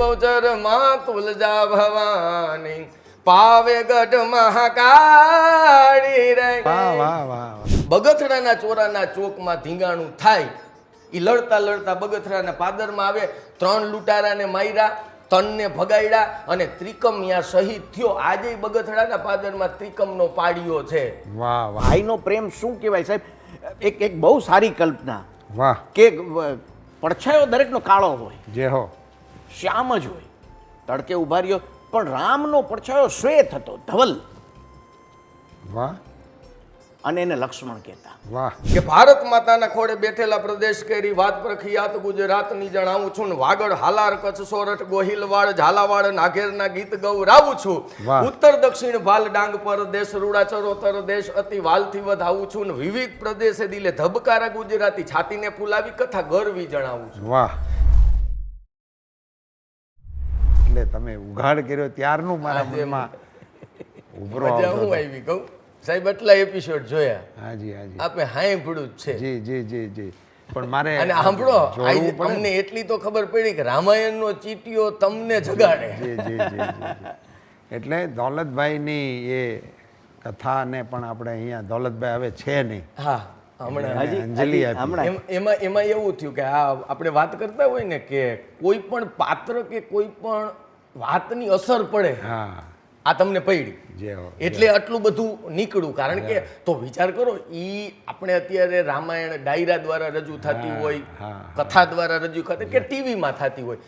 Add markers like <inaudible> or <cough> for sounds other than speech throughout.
બહુચરમાં તુલજા ભવાની. પાવે ગઢ મહાકાળી રે. વાહ વાહ વાહ વાહ. બગથડાના ચોરાના ચોકમાં ધીંગાણું થાય. એ લડતા લડતા બગથરાના પાદરમાં આવે. ત્રણ લૂંટારાને માર્યા તનને ભગાડ્યા અને ત્રિકમ યા શહીદ થયો. આજે બગથડાના પાદરમાં ત્રિકમનો પાડ્યો છે. વાહ વાહ. ભાઈનો પ્રેમ શું કહેવાય સાહેબ? એક એક બહુ સારી કલ્પના વાહ. કે પડછાયો દરેકનો કાળો હોય. જે હો. શ્યામ જ હોય. તડકે ઊભા રહ્યો પણ રામનો પડછાયો શ્વેત હતો ધવલ. વાહ. અને એને લક્ષ્મણ કહેતા. વાહ. કે ભારત માતાના ખોડે બેઠેલા પ્રદેશ કેરી વાત પ્રખ્યાત ગુજરાતની જણાવું છું ને વાગડ હાલાર કચ્છ સોરઠ ગોહિલવાડ ઝાલાવાડ નાઘેરના ગીત ગૌરાવું છું. ઉત્તર દક્ષિણ ભાલ ડાંગ પર દેશ રૂડા ચરોતર દેશ અતિ વાલથી વધાવું છું ને વિવિધ પ્રદેશે દિલે ધબકારા ગુજરાતી છાતીને ફૂલાવી કથા ગરવી જણાવું છું. વાહ. એટલે તમે ઉઘાડ કર્યો ત્યારનું મારા મનમાં ઉભરો હું આવી કહું સાહેબ આટલા એપિસોડ જોયા. હાજી હાજી. આપે હાંભળ્યું જ છે. જી જી જી જી. પણ મારે અને સાંભળો જોડવું આજે પડે ને. અમને એટલી તો ખબર પડી કે રામાયણનો ચીટીઓ તમને જગાડે. જી જી જી. એટલે દૌલતભાઈની એ કથાને પણ આપણે અહીંયા દૌલતભાઈ હવે છે નહીં. હા. એમાં એમાં એવું થયું કે આ આપણે વાત કરતા હોય ને કે કોઈ પણ પાત્ર કે કોઈ પણ વાતની અસર પડે આ તમને પડી. એટલે આટલું બધું નીકળ્યું. કારણ કે તો વિચાર કરો ઈ આપણે અત્યારે રામાયણ ડાયરા દ્વારા રજૂ થતી હોય કથા દ્વારા રજૂ થતી કે ટીવીમાં થતી હોય.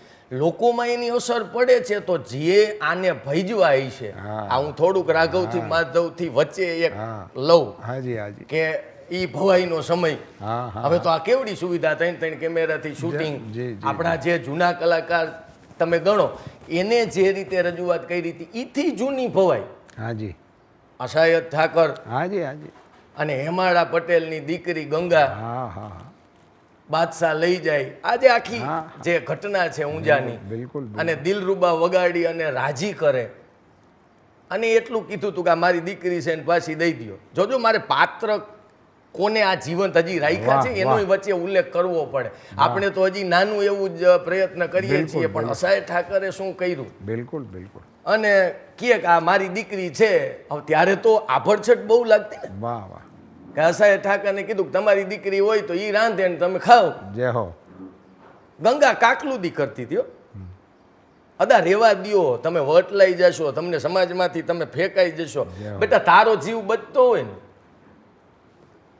લોકોમાં એની અસર પડે છે તો જે આને ભજવાય છે આ હું થોડુંક રાઘવથી માધવથી વચ્ચે એક લઉં હાજી હાજી. કે ઈ ભવાઈનો સમય. હવે તો આ કેવડી સુવિધા ત્રણ ત્રણ કેમેરાથી શૂટિંગ. આપણા જે જૂના કલાકાર તમે ગણો એને જે રીતે રજૂઆત કરી હતી એથી જૂની ભવાઈ. હાજી અસાયત ઠાકર હાજી હાજી અને હેમાળા પટેલની દીકરી ગંગા હા હા બાદશાહ લઈ જાય. આજે આખી જે ઘટના છે ઊંઝાની. બિલકુલ અને દિલરૂબા વગાડી અને રાજી કરે. અને એટલું કીધું તું કે મારી દીકરી છે એને પાછી દઈ દ્યો. જોજો મારે પાત્ર કોને આ જીવંત હજી રાખ્યા છે એનો વચ્ચે ઉલ્લેખ કરવો પડે. આપણે તો હજી નાનું એવું જ પ્રયત્ન કરીએ છીએ પણ અસાય ઠાકરે શું કર્યું? બિલકુલ બિલકુલ. અને કે આ મારી દીકરી છે હવે ત્યારે તો આભડછટ બહુ લાગતી ને વાહ વાહ. કે અસાય ઠાકરને કીધું કે તમારી દીકરી હોય તો એ રાંધે ને તમે ખાઓ. જે હો. ગંગા કાકલુદી કરતી હતી અદા રેવા દિયો તમે વટલાઈ જશો તમને સમાજમાંથી તમે ફેંકાઈ જશો. બેટા તારો જીવ બચતો હોય ને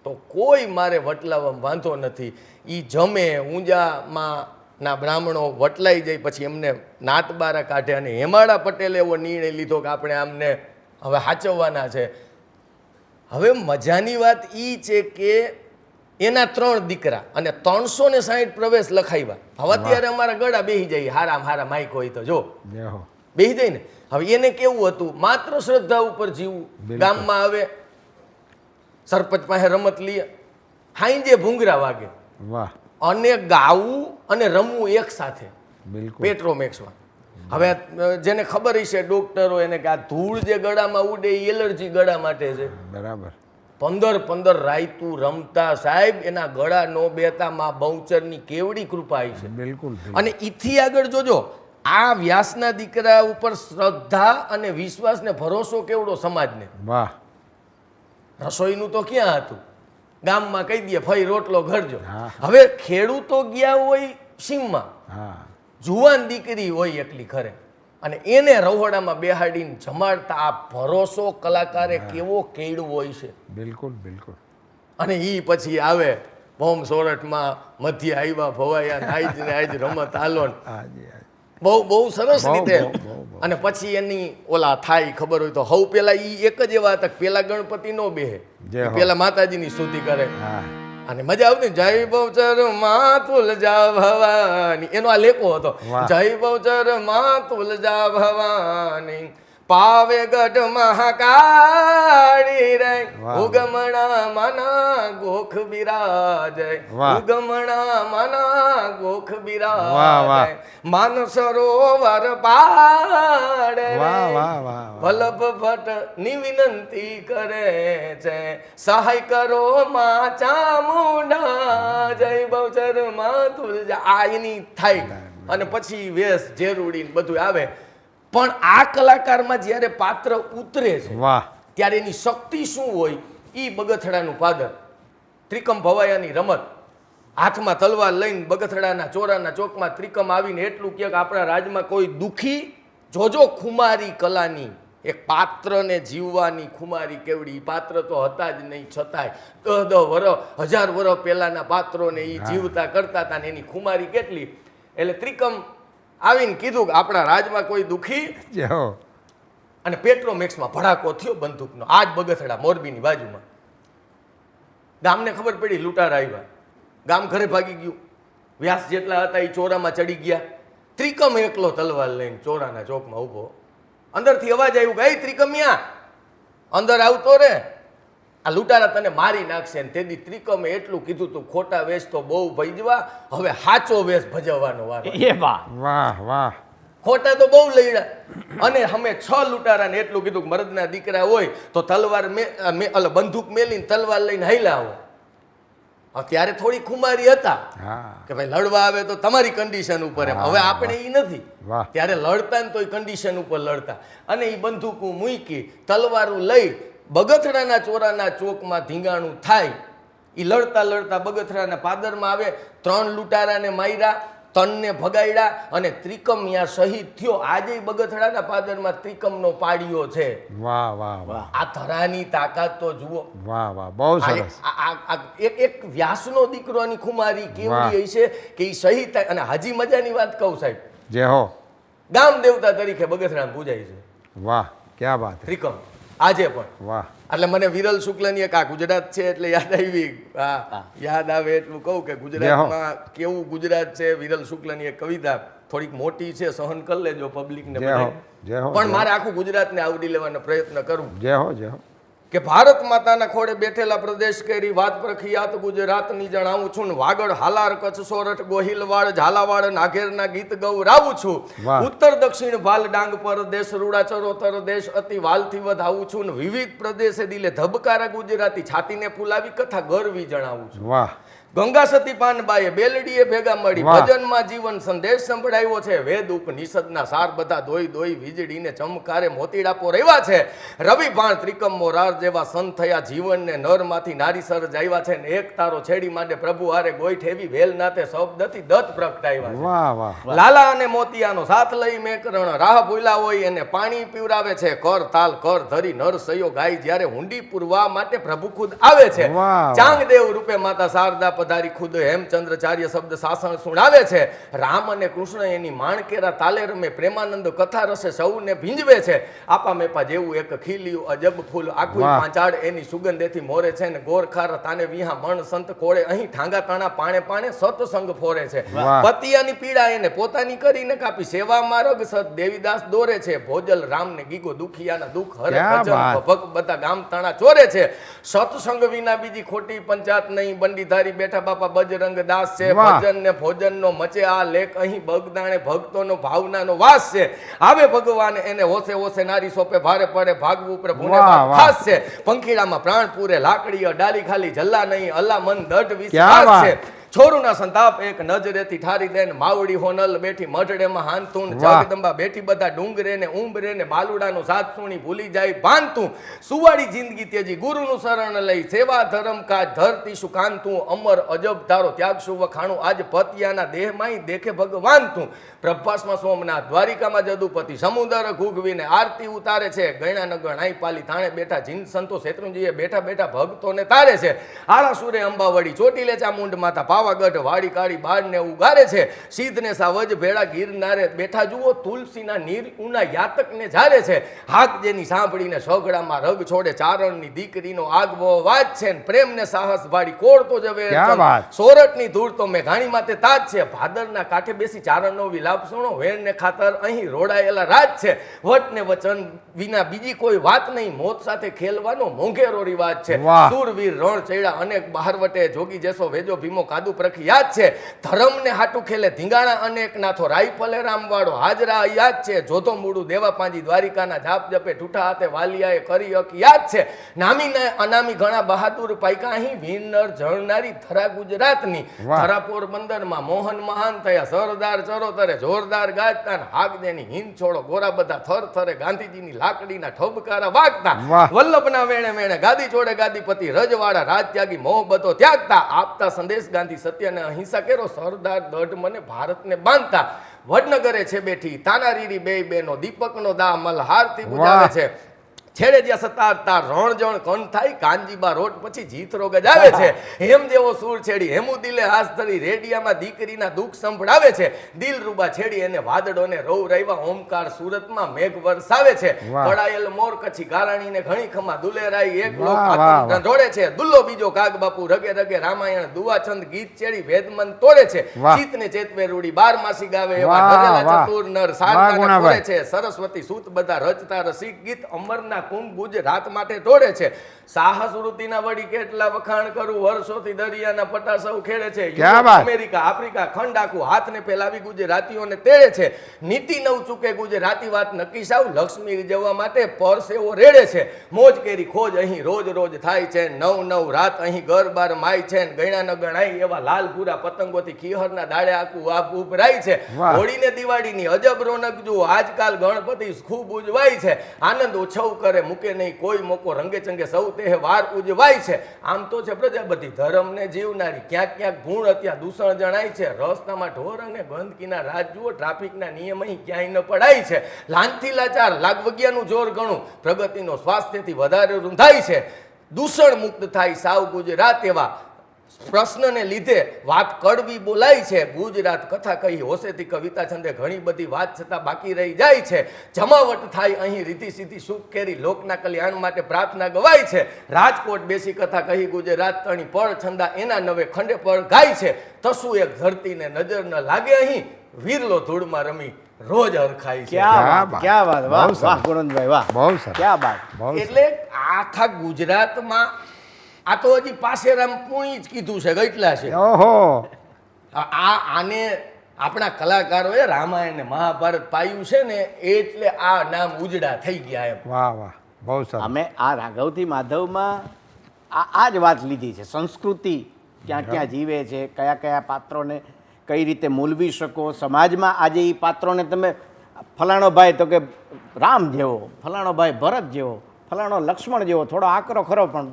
તો કોઈ મારે વટલાવવામાં વાંધો નથી. એ જમે ઊંઝામાં ના બ્રાહ્મણો વટલાઈ જાય પછી એમને નાતબારા કાઢે અને હેમાળા પટેલે એવો નિર્ણય લીધો કે આપણે આમને હવે હાચવવાના છે. હવે મજાની વાત એ છે કે એના ત્રણ દીકરા અને ત્રણસો ને સાહીઠ પ્રવેશ લખાવ્યા. હવે અત્યારે અમારા ગળા બેહી જાય. હારામ હારા માઇક હોય તો જો. બેસી બેહી જાય ને. હવે એને કેવું હતું? માત્ર શ્રદ્ધા ઉપર જીવવું બિલકુલ. ગામમાં આવે સરપંચ પાસે રમત લઈએ. હાઈજે ભૂંગરા વાગે. વાહ. અને ગાવું અને રમવું એક સાથે. બિલકુલ. પેટ્રોમેક્સમાં હવે જેને ખબર હશે ડોક્ટરો એને કે આ ધૂળ જે ગળામાં ઉડે એ એલર્જી ગળા માટે છે. બરાબર. પંદર પંદર રાયતું રમતા સાહેબ એના ગળા નો બેતા માં બહુચરની કેવડી કૃપા આવી છે. બિલકુલ. અને ઈથી આગળ જોજો આ વ્યાસના દીકરા ઉપર શ્રદ્ધા અને વિશ્વાસ ને ભરોસો કેવડો સમાજને? વાહ. રસોઈનું તો ક્યાં હતું? ગામમાં કહી દે ફઈ રોટલો ઘડજો હવે ખેડૂતો ગયા હોય સીમમાં. જુવાન દીકરી હોય એકલી ઘરે. અને એને રહોડામાં બેહાડીને જમાડતા આ ભરોસો કલાકારે કેવો કેળવો હોય છે. બિલકુલ બિલકુલ. અને એ પછી આવે ભોમ સોરઠમાં મધ્ય આવ્યા ભવાયા આજ ને આજ રમત હાજી બહુ બહુ સરસ રીતે. અને પછી એની ઓલા થાય ખબર હોય તો હવ પેલા ઈ એક જ એવા હતા પેલા ગણપતિ નો બેહે. પેલા માતાજીની સ્તુતિ કરે. અને મજા આવતી જય બહુચરમાં તુલજા ભવાની. એનો આ લેખો હતો. જય બહુચરમાં તુલજા ભવાની. પાવે ગઢ મહાકાળી રે. ઉગમણા મના ગોખ બિરાજય વાહ. ઉગમણા મના ગોખ વાહ. માન સરોવર પાડે વલ્લભ ભટ્ટની વિનંતી કરે છે. સહાય કરો માં ચામુંડા. જય બહુચરમાં તુલજા. આ એની થાય. અને પછી વેશ જેરુડી બધું આવે. પણ આ કલાકારમાં જ્યારે પાત્ર ઉતરે છે વાહ. ત્યારે એની શક્તિ શું હોય એ બગથડાનું પાદર. ત્રિકમ ભવાયાની રમત. હાથમાં તલવાર લઈને બગથડાના ચોરાના ચોકમાં ત્રિકમ આવીને એટલું કે આપણા રાજમાં કોઈ દુઃખી જોજો ખુમારી કલાની. એક પાત્રને જીવવાની ખુમારી કેવડી પાત્ર તો હતા જ નહીં છતાંય. દહ દહ વર હજાર વર પહેલાંના પાત્રોને એ જીવતા કરતા હતા ને એની ખુમારી કેટલી? એટલે ત્રિકમ આવીને કીધું કે આપણા રાજમાં કોઈ દુખી? જે હો. અને પેટ્રોમેક્સમાં ભડાકો થયો બંદૂકનો. આજ બગથડા મોરબીની બાજુમાં. ગામને ખબર પડી લૂંટારા આવ્યા. ગામ ઘરે ભાગી ગયું. વ્યાસ જેટલા હતા એ ચોરામાં ચડી ગયા. ત્રિકમ એકલો તલવાર લઈને ચોરાના ચોકમાં ઊભો. અંદરથી અવાજ આવ્યું કે ત્રિકમિયા અંદર આવતો રે. આ લૂંટારા તને મારી નાખશે ને તેથી ત્રિકમે એટલું કીધું તું ખોટા વેશ તો બહુ ભજવા હવે સાચો વેશ ભજવવાનો વારો. એ વાહ. વાહ વાહ. ખોટા તો બહુ લઈડા. અને અમે છ લૂંટારાને એટલું કીધું કે મરદના દીકરા હોય તો તલવાર મે અલ બંદૂક મેલીને તલવાર લઈને હાલ્યા આવો અત્યારે થોડી ખુમારી હતા. કે ભાઈ લડવા આવે તો તમારી કન્ડિશન ઉપર એમ. હવે આપણે એ નથી. ત્યારે લડતા ને તો એ કન્ડિશન ઉપર લડતા. અને એ બંદૂકો મૂકી તલવારું લઈ બગથડાના ચોરાના ચોકમાં ધીંગાણું થાય. એ લડતા લડતા બગથડાના પાદરમાં આવે ત્રણ લૂંટારાને માર્યા તનને ભગાડ્યા અને ત્રિકમ યા શહીદ થયો. આજે બગથડાના પાદરમાં ત્રિકમનો પાડ્યો છે. વાહ વાહ વાહ. આ ધરાની તાકાત તો જુઓ. વાહ વાહ બહુ સરસ. એક એક વ્યાસનો દીકરોની ખુમારી. કેવડી હશે કે એ શહીદ અને હજી મજાની વાત કહું સાહેબ. જે હો. ગામ દેવતા તરીકે બગસરામ પૂજાય છે. વાહ ક્યાં વાત ત્રિકમ. આજે પણ. વાહ. એટલે મને વિરલ શુક્લની એક આ ગુજરાત છે એટલે યાદ આવી? હા યાદ આવે એટલું કહું કે ગુજરાતમાં કેવું ગુજરાત છે વિરલ શુક્લની એક કવિતા થોડીક મોટી છે સહન કરી લેજો પબ્લિકને પણ મારે આખું ગુજરાતને આવડી લેવાનો પ્રયત્ન કરું. જય હો જય હો. કે ભારત માતાના ખોડે બેઠેલા પ્રદેશ કેરી વાત પ્રખ્યાત ગુજરાતની જણાવું છું ને વાગડ હાલાર કચ્છ સોરઠ ગોહિલવાડ ઝાલાવાડ નાઘેરના ગીત ગૌરાવું છું. ઉત્તર દક્ષિણ ભાલ ડાંગ પર દેશ રૂડાચરોતર દેશ અતિ વાલથી વધાવું છું ને વિવિધ પ્રદેશે દિલે ધબકારા ગુજરાતી છાતીને ફૂલાવી કથા ગરવી જણાવું છું. વાહ. ગંગા સતી પાનબાઈએ બેલડીએ ભેગા મળી ભજનમાં જીવન સંદેશ સંભળાવ્યો છે. વેદ ઉપનિષદના સાર બધા ધોઈ ધોઈ વીજળીને ચમકારે મોતીડાપો રહ્યા છે. રવિ ભાણ ત્રિકમ મોરાર જેવા સંત થયા જીવનને નરમાંથી નારી સર જાયવા છે ને એક તારો છેડી માટે પ્રભુ હારે ગોઈઠ એવી વેલ નાતે શબ્દથી દત્ત પ્રગટાવ્યા છે. લાલા અને મોતિયાનો સાથ લઈ મેકરણ રાહ ભૂલા હોય એને પાણી પીવરાવે છે. કર તાલ કર ધરી નર સયો ગાય જ્યારે હુંડી પૂરવા માટે પ્રભુ ખુદ આવે છે. ચાંગદેવ રૂપે માતા શારદા પધારી ખુદ હેમચંદ્રચાર્ય શબ્દ શાસન સુણાવે છે. રામ અને કૃષ્ણ એની માણકેરા તાલે રમે પ્રેમાનંદ કથા રસે સૌને ભીંજવે છે. આપા મેપા જેવું એક ખીલ્યું અજબ ફૂલ આખું પાંચાડ એની સુગંધેથી મોરે છે ને ગોરખાર તાને વિહા મણ સંત ખોળે અહીં ઠાંગા તાણા પાણે પાણે સત્સંગ ફોરે છે. પતિયાની પીડા એને પોતાની કરીને કાપી સેવા માર્ગ સત દેવીદાસ દોરે છે. ભોજલ રામને ગીગો દુખિયાના દુઃખ હરે. ભગ બધા ગામ તાણા ચોરે છે. સત્સંગ વિના બીજી ખોટી પંચાયત નહીં બંડીધારી બેઠા બાપા બજરંગ દાસ છે ભજન ને ભોજન નો મચે આ લેખ. અહીં બગદાણે ભક્તોનો ભાવનાનો વાસ છે. આવે ભગવાન એને હોશે હોશે નારી સોપે ભારે પડે ભાગવું ઉપર ભૂને. ખાસ છે. પંખીડામાં પ્રાણ પૂરે લાકડી અડાલી ખાલી જલ્લા નહીં અલ્લા મન ક્યાં વિશ્વાસ છે. છોરુના સંતાપ એક નજરેથી ઠારી દે માવડી હોનલ બેઠી મઢડેમાં હાંતું જગદંબા બેઠી બધા ડુંગરે ને ઉંબરે ને બાલુડાનો સાથ સુણી ભૂલી જાય ભાનતું સુવાળી જિંદગી તેજી ગુરુનું શરણ લઈ સેવા ધર્મ કા ધરતી શું કાંતું? અમર અજબ તારો ત્યાગ શું વખાણું? આજ પતિયાના દેહમાંય દેખે ભગવાન તું પ્રભાસમાં સોમનાથ દ્વારિકામાં જદુપતિ સમુદર ઘૂઘવીને આરતી ઉતારે છે. ગણા નગર આઈ પાલી થાણે બેઠા જીન સંતો શેત્રુંજીએ બેઠા બેઠા ભક્તોને તારે છે. આળા સુરે અંબાવડી આ મુંડ માતા પાવાગઢ વાડી કાળી બાળને ઉગારે છે. સીધને સાવજ ભેળા ગિરનારે બેઠા જુઓ તુલસીના નીર ઉના યાતકને ઝારે છે. હાક જેની સાંભળીને સગડામાં રગ છોડે ચારણની દીકરીનો આગવો વાત છે ને પ્રેમને સાહસ ભાડી કોળતો જવે સોરઠની ધૂળ તો મેઘાણી માથે તાજ છે. ભાદરના કાંઠે બેસી ચારણનો વિલાપ સુણો. વેણને ખાતર અહીં રોડાયેલા રાજ છે. વટને વચન વિના બીજી કોઈ વાત નહીં. મોત સાથે ખેલવાનો મોંઘેરો રિવાજ છે. સુરવીર રણ ચેડા અનેક બહારવટે જોગી જેસો વેજો ભીમો કાદુ જાદુ પ્રખ્યાત છે. ધર્મને હાટુ ખેલે ધીંગાણા અનેક નાથો રાઈફલે રામવાળો હાજરા યાદ છે. જોતો મૂળું દેવા પાંજી દ્વારિકાના જાપ જપે ઠૂઠા હાથે વાલિયાએ કરી અક યાદ છે. નામી ને અનામી ઘણા બહાદુર પાયકા અહીં વિનર જળનારી ધરા ગુજરાતની. ધરા પોરબંદરમાં મોહન મહાન થયા. સરદાર ચરોતરે જોરદાર ગાજતા હાગદેની હિંદ છોડો. ગોરા બધા થર થરે ગાંધીજીની લાકડીના ઠબકારા વાગતા. વલ્લભના વેણે વેણે ગાદી છોડે ગાદીપતિ રજવાડા રાજત્યાગી મોહબતો ત્યાગતા. આપતા સંદેશ ગાંધી સત્ય અને અહિંસા કેરો? સરદાર દઢ મને ભારતને બાંધતા. વડનગરે છે બેઠી. તાનારીરી બે બેનો દીપકનો દા મલહારથી બુજાવે. છે. છેડે જ્યાં સતાર તાર રણજણ કણ થાય કાનજીબા રોડ પછી જીતરો ગજાવે છે હેમ જેવો સૂર છેડી હેમુ દિલે હાસ ધરી રેડિયામાં દીકરીના દુઃખ સંભળાવે છે દિલ રૂબા છેડી એને વાદળોને રૌ રહેવા ઓમકાર સુરતમાં મેઘ વરસાવે છે. કડાયેલ મોર કચ્છી ગારાણીને ઘણી ખમા દુલેરાઈ એક લોક. જોડે છે દુલ્લો બીજો કાગ બાપુ રગે રગે રામાયણ દુવાછંદ ગીત ચેડી વેદમન તોડે છે. ચિતને ચેતવે રૂડી બાર માસી ગાવે એવા. ચતુર નર સારતા કરે છે સરસ્વતી સૂત બધા રચતા રસિક ગીત અમરના કુંભ ગુજરાત માટે તોડે છે. સાહસ વૃત્તિના વળી કેટલા વખાણ કરું? વર્ષોથી દરિયાના પટ્ટા સૌ ખેડે છે? અમેરિકા આફ્રિકા ખંડ આખું હાથને ફેલાવી ગુજરાતીઓને તેડે છે. નીતિ નવ ચૂકે ગુજરાતી વાત નક્કી સાવ. લક્ષ્મી જવા માટે પરસેવો રેડે છે. મોજ કેરી ખોજ અહીં રોજ રોજ થાય છે. નવ નવ રાત અહીં ઘર બાર માય છે. ગણા ન ગણાય એવા લાલ ભૂરા પતંગોથી ખીહરના દાડે આખું આપ ઉભરાય છે. હોળીને દિવાળીની અજબ રોનક જુઓ. આજકાલ ગણપતિ ખૂબ ઉજવાય છે. આનંદ ઉછવ કરે મૂકે નહીં, કોઈ મોકો રંગે ચંગે સૌ તહેવાર ઉજવાય છે. આમ તો છે પ્રજાપતિ ધર્મને જીવનારી ક્યાંક ક્યાંક ગુણ અત્યા દૂષણ જણાય છે. રસ્તામાં ઢોર અને ગંદકીના રાજ જુઓ ટ્રાફિકના નિયમ અહીં ક્યાંય ન પડાય છે. લાંથી લાચાર લાગવગિયાનું જોર ઘણું પ્રગતિનો સ્વાસ્થ્યથી વધારે રૂંધાય છે. દૂષણ મુક્ત થાય સાવ ગુજરાત એવા પ્રશ્નને લીધે વાત કડવી બોલાય છે. ગુજરાત કથા કહી હોશેથી કવિતા છંદે ઘણી બધી વાત છતાં બાકી રહી જાય છે. જમાવટ થાય અહીં રીતિ સીધી સુખ કેરી લોકના કલ્યાણ માટે પ્રાર્થના ગવાય છે. રાજકોટ બેસી કથા કહી ગુજરાત તણી પળ છંદા એના નવે ખંડે પળ ગાય છે. તસુ એક ધરતીને નજર ન લાગે અહીં. વીરલો ધૂળમાં રમી રોજ હરખાય છે. ક્યાં વાત વાહ વાહ ગુણંદભાઈ વાહ. બહુ સર ક્યાં વાત. એટલે આખા ગુજરાતમાં આ તો હજી પાસેરામ પૂણી જ કીધું છે ગઈટલા છે. ઓહો. આ આ- આને આપણા કલાકારોએ રામાયણ ને મહાભારત પાયું છે ને એટલે આ નામ ઉજડા થઈ ગયા એમ. વાહ વાહ. બહુ સરસ. અમે આ રાઘવથી માધવમાં આ આ જ વાત લીધી છે. સંસ્કૃતિ ક્યાં ક્યાં જીવે છે કયા કયા પાત્રોને કઈ રીતે મૂલવી શકો સમાજમાં આજે એ પાત્રોને તમે ફલાણો ભાઈ તો કે રામ જેવો ફલાણો ભાઈ ભરત જેવો ફલાણો લક્ષ્મણ જેવો થોડો આકરો ખરો પણ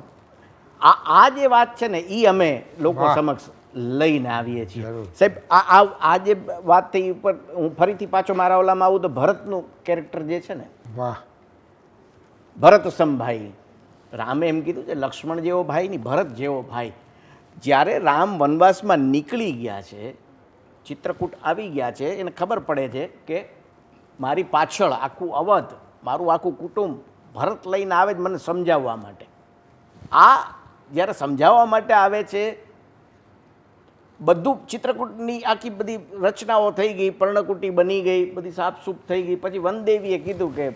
આ આ જે વાત છે ને એ અમે લોકો સમક્ષ લઈને આવીએ છીએ. સાહેબ આ આ આ જે વાત થઈ ઉપર હું ફરીથી પાછો મારા ઓલામાં આવું તો ભરતનું કેરેક્ટર જે છે ને વાહ. ભરત સંભાઈ. રામે એમ કીધું છે લક્ષ્મણ જેવો ભાઈ નહીં ભરત જેવો ભાઈ. જ્યારે રામ વનવાસમાં નીકળી ગયા છે ચિત્રકૂટ આવી ગયા છે એને ખબર પડે છે કે મારી પાછળ આખું અવધ મારું આખું કુટુંબ ભરત લઈને આવે જ મને સમજાવવા માટે. આ જ્યારે સમજાવવા માટે આવે છે બધું ચિત્રકૂટની આખી બધી રચનાઓ થઈ ગઈ પર્ણકુટી બની ગઈ બધી સાફસૂફ થઈ ગઈ. પછી વનદેવીએ કીધું કે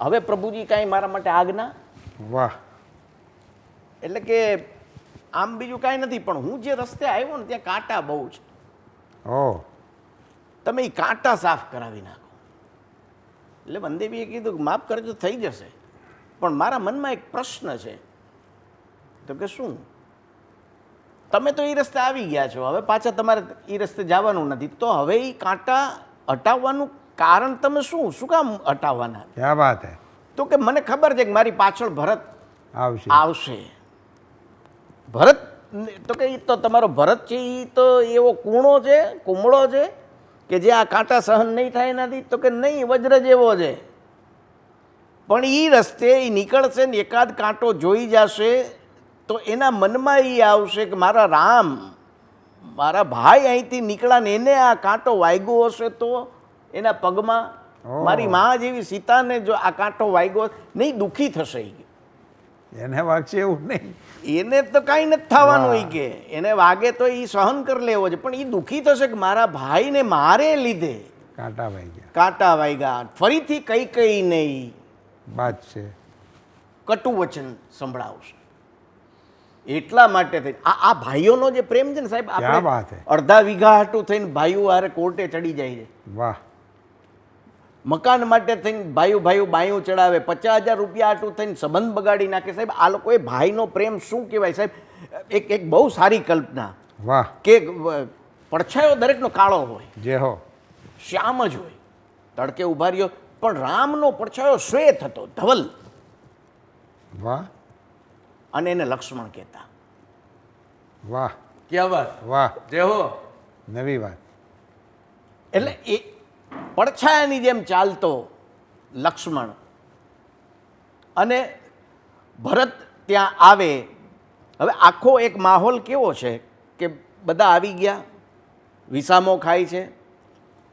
હવે પ્રભુજી કાંઈ મારા માટે આજ્ઞા? વાહ. એટલે કે આમ બીજું કાંઈ નથી પણ હું જે રસ્તે આવ્યો ને ત્યાં કાંટા બહુ છે. ઓહ તમે એ કાંટા સાફ કરાવી નાખો. એટલે વનદેવીએ કીધું કે માફ કરજો થઈ જશે. પણ મારા મનમાં એક પ્રશ્ન છે. તો કે શું? તમે તો એ રસ્તે આવી ગયા છો. હવે પાછા તમારે એ રસ્તે જવાનું નથી. તો હવે એ કાંટા હટાવવાનું કારણ તમે શું? શું કામ હટાવવાના? ક્યાં વાત હે? તો કે મને ખબર છે કે મારી પાછળ ભરત આવશે. આવશે. ભરત તો કે એ તો તમારો ભરત છે એ તો એવો કૂણો છે કુમળો છે કે જે આ કાંટા સહન નહીં થાય એનાથી તો કે નહીં વજ્ર જેવો છે. પણ એ રસ્તે એ નીકળશે ને એકાદ કાંટો જોઈ જશે તો એના મનમાં એ આવશે કે મારા રામ મારા ભાઈ અહીંથી નીકળ્યા ને એને આ કાંટો વાગ્યો હશે તો એના પગમાં મારી મા જેવી સીતાને જો આ કાંટો વાગ્યો નહીં દુઃખી થશે ઈ. એને વાગશે એવું નહીં. એને તો કાંઈ નથી થવાનું હોય કે. એને વાગે તો એ સહન કરી લેવો છે. પણ એ દુઃખી થશે કે મારા ભાઈને મારે લીધે કાંટા વાઈ ગયા કાંટા વાગ્યા. ફરીથી કઈ કઈ નહીં. વાત છે. કટુ વચન સંભળાવશે. એટલા માટે થઈ. આ આ ભાઈઓનો જે પ્રેમ છે ને સાહેબ આપણે વાત અડધા વીઘા હાટું થઈને ભાઈઓ હારે કોર્ટે ચડી જાય છે. વાહ. મકાન માટે થઈને ભાઈઓ ભાઈઓ બાયું ચડાવે પચાસ હજાર રૂપિયા આટું થઈને સંબંધ બગાડી નાખે. સાહેબ આ લોકોએ ભાઈનો પ્રેમ શું કહેવાય? સાહેબ એક એક બહુ સારી કલ્પના વાહ. કે પડછાયો દરેકનો કાળો હોય જે હો. શ્યામ જ હોય. તડકે ઊભા રહ્યો પણ રામનો પડછાયો શ્વેત હતો ધવલ. વાહ. અને એને લક્ષ્મણ કહેતા. વાહ. ક્યાં વાત? વાહ. જે હો. નવી વાત. એટલે એ પડછાયાની જેમ ચાલતો લક્ષ્મણ. અને ભરત ત્યાં આવે. હવે આખો એક માહોલ કેવો છે કે બધા આવી ગયા. વિસામો ખાય છે.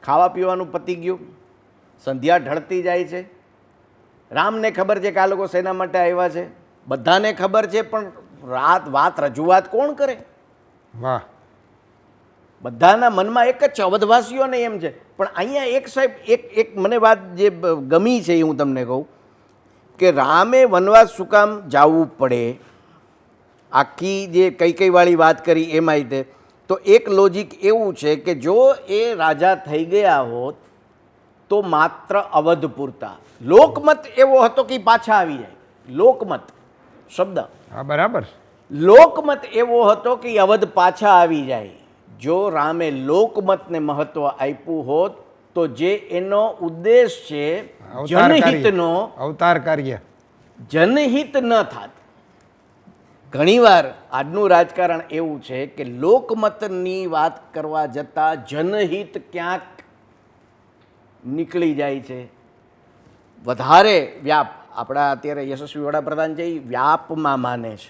ખાવા પીવાનું પતી ગયું. સંધ્યા ઢળતી જાય છે. રામને ખબર છે કે આ લોકો શેના માટે આવ્યા છે. બધાને ખબર છે પણ રાત વાત રજૂઆત કોણ કરે? વાહ. બધાના મનમાં એક જ છે અવધવાસીઓને એમ છે. પણ અહીંયા એક સાહેબ એક એક મને વાત જે ગમી છે એ હું તમને કહું કે રામે વનવાસ શું કામ જવું પડે. આખી જે કઈ કઈ વાળી વાત કરી એ તે. તો એક લોજિક એવું છે કે જો એ રાજા થઈ ગયા હોત તો માત્ર અવધ પૂરતા લોકમત એવો હતો કે પાછા આવી જાય. લોકમત. શબ્દ. હા બરાબર. લોકમત એવો હતો કે અવધ પાછા આવી જાય. જો રામે લોકમતને મહત્વ આપ્યું હોત તો જે એનો ઉદ્દેશ છે જનહિતનો અવતાર કાર્ય. જનહિત ન થાત. ઘણીવાર આજનું રાજકારણ એવું છે કે લોકમતની વાત કરવા જતાં જનહિત ક્યાંક નીકળી જાય છે. વધારે વ્યાપ આપણા અત્યારે યશસ્વી વડાપ્રધાન છે એ વ્યાપમાં માને છે.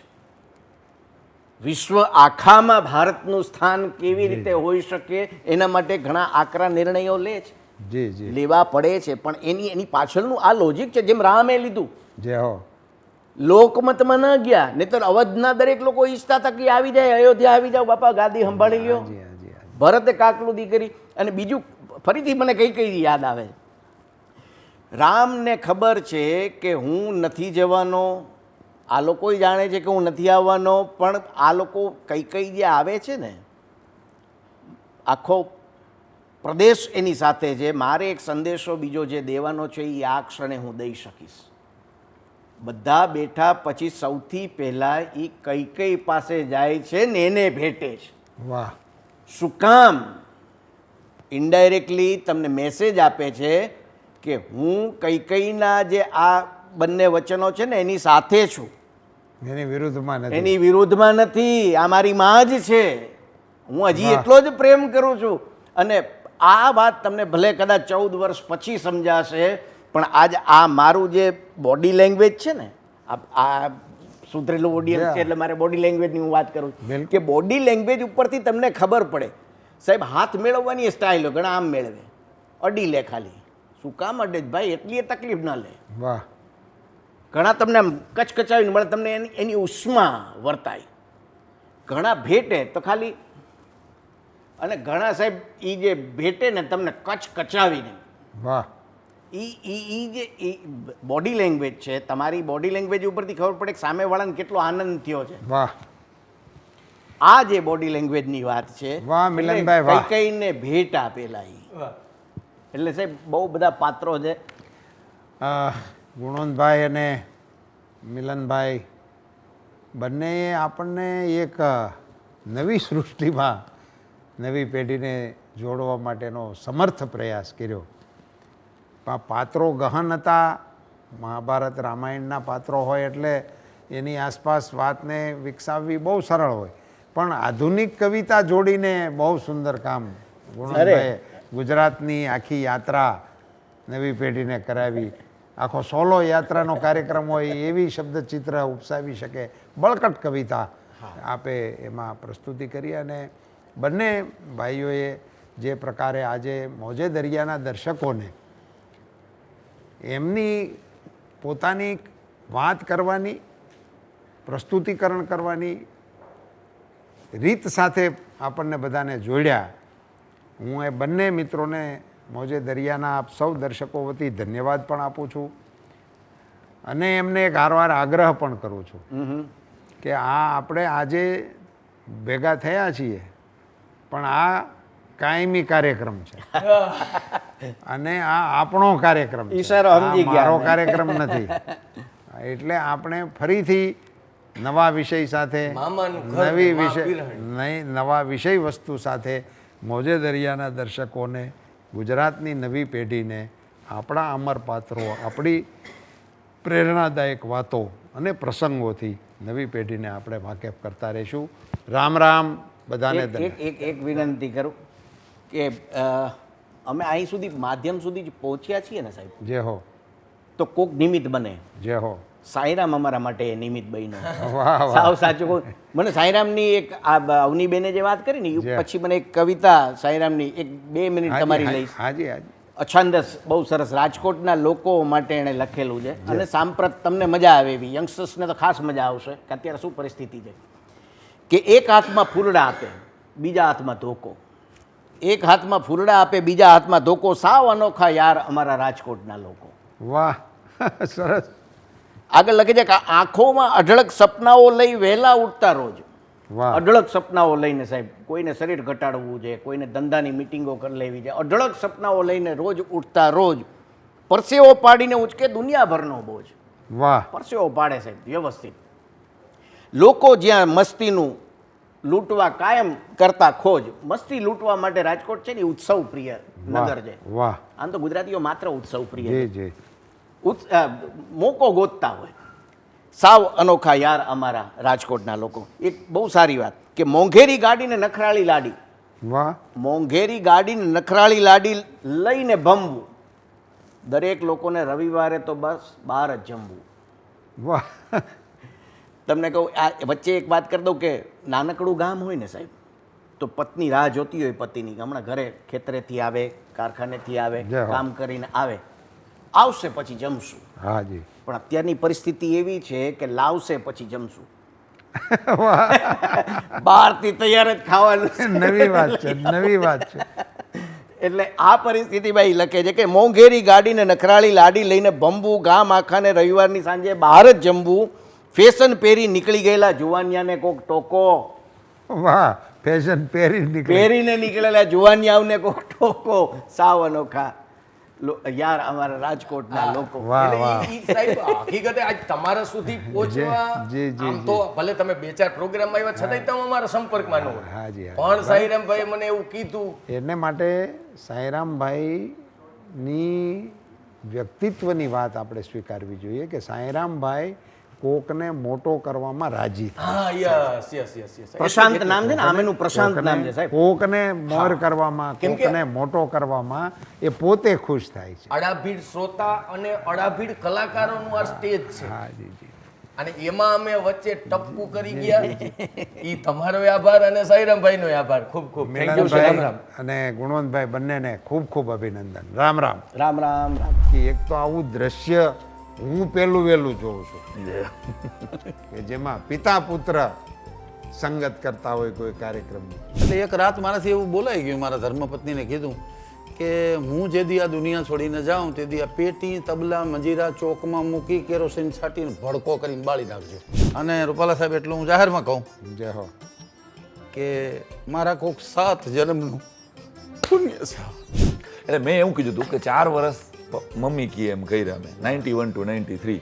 વિશ્વ આખામાં ભારતનું સ્થાન કેવી રીતે હોઈ શકે એના માટે ઘણા આકરા નિર્ણયો લે છે. જી જી. લેવા પડે છે પણ એની એની પાછળનું આ લોજિક છે જેમ રામે લીધું. જે હો. લોકમતમાં ન ગયા નહીતર અવધના દરેક લોકો ઈચ્છતા હતા કે આવી જાય અયોધ્યા આવી જાવ બાપા ગાદી સંભાળી ગયો ભરતે કાકલુદી કરી અને બીજું ફરીથી મને કઈ કઈ યાદ આવે રામને ખબર છે કે હું નથી જવાનો. આ લોકો જાણે છે કે હું નથી આવવાનો પણ આ લોકો કઈ કઈ જે આવે છે ને આખો પ્રદેશ એની સાથે છે. મારે એક સંદેશો બીજો જે દેવાનો છે એ આ ક્ષણે હું દઈ શકીશ. બધા બેઠા પછી સૌથી પહેલાં એ કઈ કઈ પાસે જાય છે ને એને ભેટે છે. વાહ. શું કામ? ઇન્ડાયરેક્ટલી તમને મેસેજ આપે છે કે હું કઈ કઈના જે આ બંને વચનો છે ને એની સાથે છું. એની વિરુદ્ધમાં નથી. એની વિરુદ્ધમાં નથી. આ મારી માં જ છે. હું હજી એટલો જ પ્રેમ કરું છું. અને આ વાત તમને ભલે કદાચ ચૌદ વર્ષ પછી સમજાશે પણ આજ આ મારું જે બોડી લેંગ્વેજ છે ને આ આ સુધરેલું ઓડિયન્સ છે એટલે મારે બોડી લેંગ્વેજની હું વાત કરું છું. કે બોડી લેંગ્વેજ ઉપરથી તમને ખબર પડે. સાહેબ હાથ મેળવવાની સ્ટાઇલ હોય ઘણા આમ મેળવે. અડી લે ખાલી. શું કામ અડે ભાઈ એટલી એ તકલીફ ના લે. વાહ. ઘણા તમને કચકચાવીને મળે તમને એની એની ઉષ્મા વર્તાય. ઘણા ભેટે તો ખાલી અને ઘણા સાહેબ એ જે ભેટે ને તમને કચ કચાવીને વાહ. ઈ ઈ ઈ જે બોડી લેંગ્વેજ છે તમારી બોડી લેંગ્વેજ ઉપરથી ખબર પડે કે સામેવાળાને કેટલો આનંદ થયો છે. વાહ. આ જે બોડી લેંગ્વેજની વાત છે વાહ, મિલનભાઈ, કઈ કઈને ભેટ આપેલા ઈ. એટલે સાહેબ બહુ બધા પાત્રો છે. ગુણવંતભાઈ અને મિલનભાઈ બંનેએ આપણને એક નવી સૃષ્ટિમાં નવી પેઢીને જોડવા માટેનો સમર્થ પ્રયાસ કર્યો. પા- પાત્રો ગહન હતા મહાભારત રામાયણના પાત્રો હોય એટલે એની આસપાસ વાતને વિકસાવવી બહુ સરળ હોય. પણ આધુનિક કવિતા જોડીને બહુ સુંદર કામ ગુણવંતભાઈએ ગુજરાતની આખી યાત્રા નવી પેઢીને કરાવી. આખો સોલો યાત્રાનો કાર્યક્રમ હોય, એવી શબ્દચિત્ર ઉપસાવી શકે. બળકટ કવિતા આપે એમાં પ્રસ્તુતિ કરી અને બંને ભાઈઓએ જે પ્રકારે આજે મોજે દરિયાના દર્શકોને એમની પોતાની વાત કરવાની, પ્રસ્તુતિકરણ કરવાની રીત સાથે આપણને બધાને જોડ્યા. હું એ બંને મિત્રોને મોજે દરિયાના આપ સૌ દર્શકો વતી ધન્યવાદ પણ આપું છું. અને એમને એક હારવાર આગ્રહ પણ કરું છું કે આ આપણે આજે ભેગા થયા છીએ પણ આ કાયમી કાર્યક્રમ છે. <laughs> અને આ આપણો કાર્યક્રમ છે. ઈશારો સમજી આ ગયા મારો કાર્યક્રમ નથી. એટલે આપણે ફરીથી નવા વિષય સાથે નવી વિષય નહીં નવા વિષય વસ્તુ સાથે મોજે દરિયાના દર્શકોને ગુજરાતની નવી પેઢીને આપણા અમર પાત્રો આપણી પ્રેરણાદાયક વાતો અને પ્રસંગોથી નવી પેઢીને આપણે વાકેફ કરતા રહીશું. રામ રામ બધાને એક એક વિનંતી કરું કે અમે અહીં સુધી માધ્યમ સુધી જ પહોંચ્યા છીએ ને સાહેબ? જે હો. તો કોક નિમિત્ત બને. જે હો. સાંઈરામ અમારા માટે નિમિત નિમિત્ત બન્યો. <laughs> સાવ સાચું કહું. મને સાંઈરામની એક આ અવનીબેને જે વાત કરી ને પછી મને એક કવિતા સાંઈરામની એક બે મિનિટ તમારી લઈશ. હાજી હાજી. અછાંદસ બહુ સરસ. રાજકોટના લોકો માટે એણે લખેલું છે. અને સાંપ્રત તમને મજા આવે એવી. યંગસ્ટર્સને તો ખાસ મજા આવશે કે અત્યારે શું પરિસ્થિતિ છે? કે એક હાથમાં ફૂલડા આપે બીજા હાથમાં ધોકો. એક હાથમાં ફૂલડા આપે બીજા હાથમાં ધોકો. સાવ અનોખા યાર અમારા રાજકોટના લોકો. વાહ <laughs> સરસ. આગળ લખે છે કે આંખોમાં અઢળક સપનાઓ લઈ વહેલા ઉઠતા રોજ. અઢળક સપનાઓ લઈને સાહેબ કોઈને શરીર ઘટાડવું છે કોઈને ધંધાની મિટિંગો કરી લેવી છે અઢળક સપનાઓ લઈને રોજ ઉઠતા રોજ પરસેવો પાડીને ઉચકે દુનિયાભરનો બોજ. વાહ. પરસેવો પાડે સાહેબ વ્યવસ્થિત. લોકો જ્યાં મસ્તીનું લૂંટવા કાયમ કરતા ખોજ મસ્તી લૂંટવા માટે રાજકોટ છે ને ઉત્સવ પ્રિય નગર છે. વાહ. આમ તો ગુજરાતીઓ માત્ર ઉત્સવ પ્રિય છે. મોકો ગોતતા હોય. સાવ અનોખા યાર અમારા રાજકોટના લોકો. એક બહુ સારી વાત કે મોંઘેરી ગાડીને નખરાળી લાડી. વાહ. મોંઘેરી ગાડીને નખરાળી લાડી લઈને ભમવું. દરેક લોકોને રવિવારે તો બસ બહાર જ જમવું. વાહ. તમને કહું આ વચ્ચે એક વાત કરી દઉં કે નાનકડું ગામ હોય ને સાહેબ તો પત્ની રાહ જોતી હોય પતિની હમણાં ઘરે ખેતરેથી આવે કારખાનેથી આવે કામ કરીને આવે. આવશે પછી જમશું. હા જી. પણ અત્યારની પરિસ્થિતિ એવી છે કે લાવશે પછી જમશું. <laughs> બહારથી તૈયાર જ ખાવાનું નવી વાત છે નવી વાત છે. એટલે આ પરિસ્થિતિમાં એ લખે છે કે મોંઘેરી ગાડીને નખરાળી લાડી લઈને બમ્બુ ગામ આખાને રવિવારની સાંજે બહાર જ જમવું. ફેશન પહેરી નીકળી ગયેલા જુવાનિયાને કોક ટોકો. વાહ ફેશન પહેરી પહેરીને નીકળેલા જુવાનિયાઓને કોક ટોકો. સાવ અનોખા. યાર અમારા રાજકોટના લોકો. હકીકતે આજ તમારા સુધી પહોંચવા આમ તો ભલે તમે બે ચાર પ્રોગ્રામ આવ્યા છતાંય તમે અમારા સંપર્કમાં ન હોય. હા જી પણ સાઈરામભાઈ મને એવું કીધું. એને માટે સાંઈરામભાઈની વ્યક્તિત્વની વાત આપણે સ્વીકારવી જોઈએ કે સાંઈરામભાઈ કોકને મોટો કરવામાં રાજી હા yes yes yes yes. Prashant નામ છે ને આમેનું પ્રશાંત નામ છે સાહેબ. કોકને મોર કરવામાં કોકને મોટો કરવામાં એ પોતે ખુશ થાય છે. અડાભીડ શ્રોતા અને અડાભીડ કલાકારોનું આ સ્ટેજ છે. હા જી જી. અને એમાં અમે વચ્ચે ટપકુ કરી ગયા. ઈ તમારો આભાર અને સાઈરામભાઈ નો આભાર. ખૂબ ખૂબ. Thank you Ram Ram. અને ગુણવંતભાઈ બંનેને ખૂબ ખૂબ અભિનંદન. રામ રામ. રામ રામ રામ. કે એક તો આવું દ્રશ્ય હું પહેલું વહેલું જોઉં છું. કે જેમાં પિતા પુત્ર સંગત કરતા હોય કોઈ કાર્યક્રમ એટલે એક રાત મારાથી એવું બોલાઈ ગયું મારા ધર્મપત્નીને કીધું કે હું જે દી આ દુનિયા છોડીને જાઉં તે દી આ પેટી તબલા મંજીરા ચોકમાં મૂકી કેરોસીન છાંટીને ભડકો કરીને બાળી નાખજો. અને રૂપાલા સાહેબ એટલું હું જાહેરમાં કહું જય હો. કે મારા કોક સાત જન્મનું પુણ્ય છે. એટલે મેં એવું કીધું હતું કે ચાર વર્ષ મમ્મી કીએ એમ કર્યા મેં. Ninety one two ninety three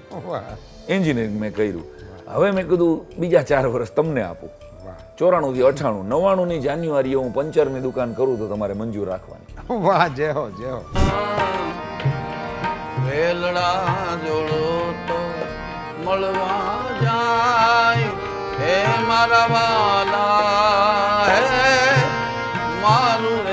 engineering મેં કર્યું. હવે મેં કીધું બીજા ચાર વર્ષ તમને આપું. ચોરાણુંથી અઠાણું નવાણુંની જાન્યુઆરીએ હું પંચરની દુકાન કરું તો તમારે મંજૂર રાખવાની. વાહ જય હો જય હો. વેલડા જોડો તો મળવા જાય. હે મારા વાલા હે મારું